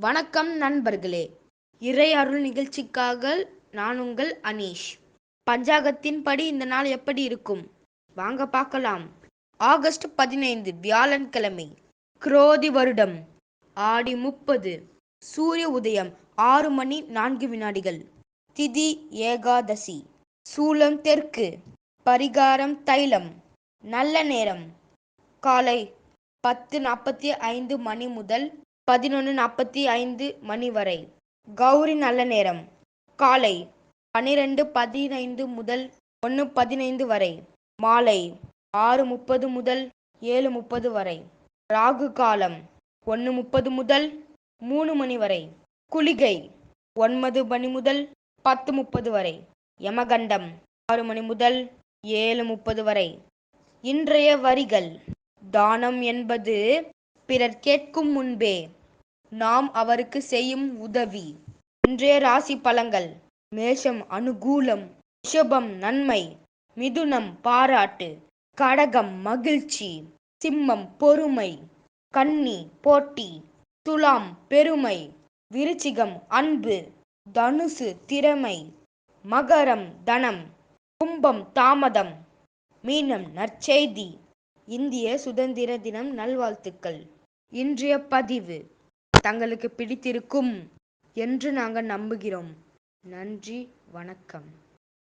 வணக்கம் நண்பர்களே. இறை அருள் நிகழ்ச்சிக்காக நான் உங்கள் அனீஷ். பஞ்சாங்கத்தின்படி இந்த நாள் எப்படி இருக்கும்? வாங்க பார்க்கலாம். ஆகஸ்ட் பதினைந்து வியாழன்கிழமை குரோதி வருடம் ஆடி முப்பது சூரிய உதயம் ஆறு மணி நான்கு வினாடிகள். திதி ஏகாதசி சூலம் தெற்கு பரிகாரம் தைலம் நல்ல நேரம் காலை பத்து நாற்பத்தி ஐந்து மணி முதல் பதினொன்று நாற்பத்தி ஐந்து மணி வரை. கௌரி நல்ல நேரம். காலை பன்னிரெண்டு பதினைந்து முதல் ஒன்று பதினைந்து வரை. மாலை ஆறு முப்பது முதல் ஏழு முப்பது வரை. ராகு காலம் ஒன்று முப்பது முதல் மூணு மணி வரை. குளிகை ஒன்பது மணி முதல் பத்து முப்பது வரை. யமகண்டம் ஆறு மணி முதல் ஏழு முப்பது வரை. இன்றைய வரிகள். தானம் என்பது பிறர் கேட்கும் முன்பே நாம் அவருக்கு செய்யும் உதவி. இன்றைய ராசி பலங்கள் மேஷம் அனுகூலம் ரிஷபம் நன்மை மிதுனம் பாராட்டு கடகம் மகிழ்ச்சி சிம்மம் பொறுமை கன்னி போட்டி துலாம் பெருமை விருச்சிகம் அன்பு தனுசு திறமை மகரம் தனம் கும்பம் தாமதம் மீனம் நற்செய்தி. இந்திய சுதந்திர தினம் நல்வாழ்த்துக்கள். இன்றைய பதிவு. தங்களுக்கு பிடித்திருக்கும் என்று நாங்கள் நம்புகிறோம். நன்றி வணக்கம்.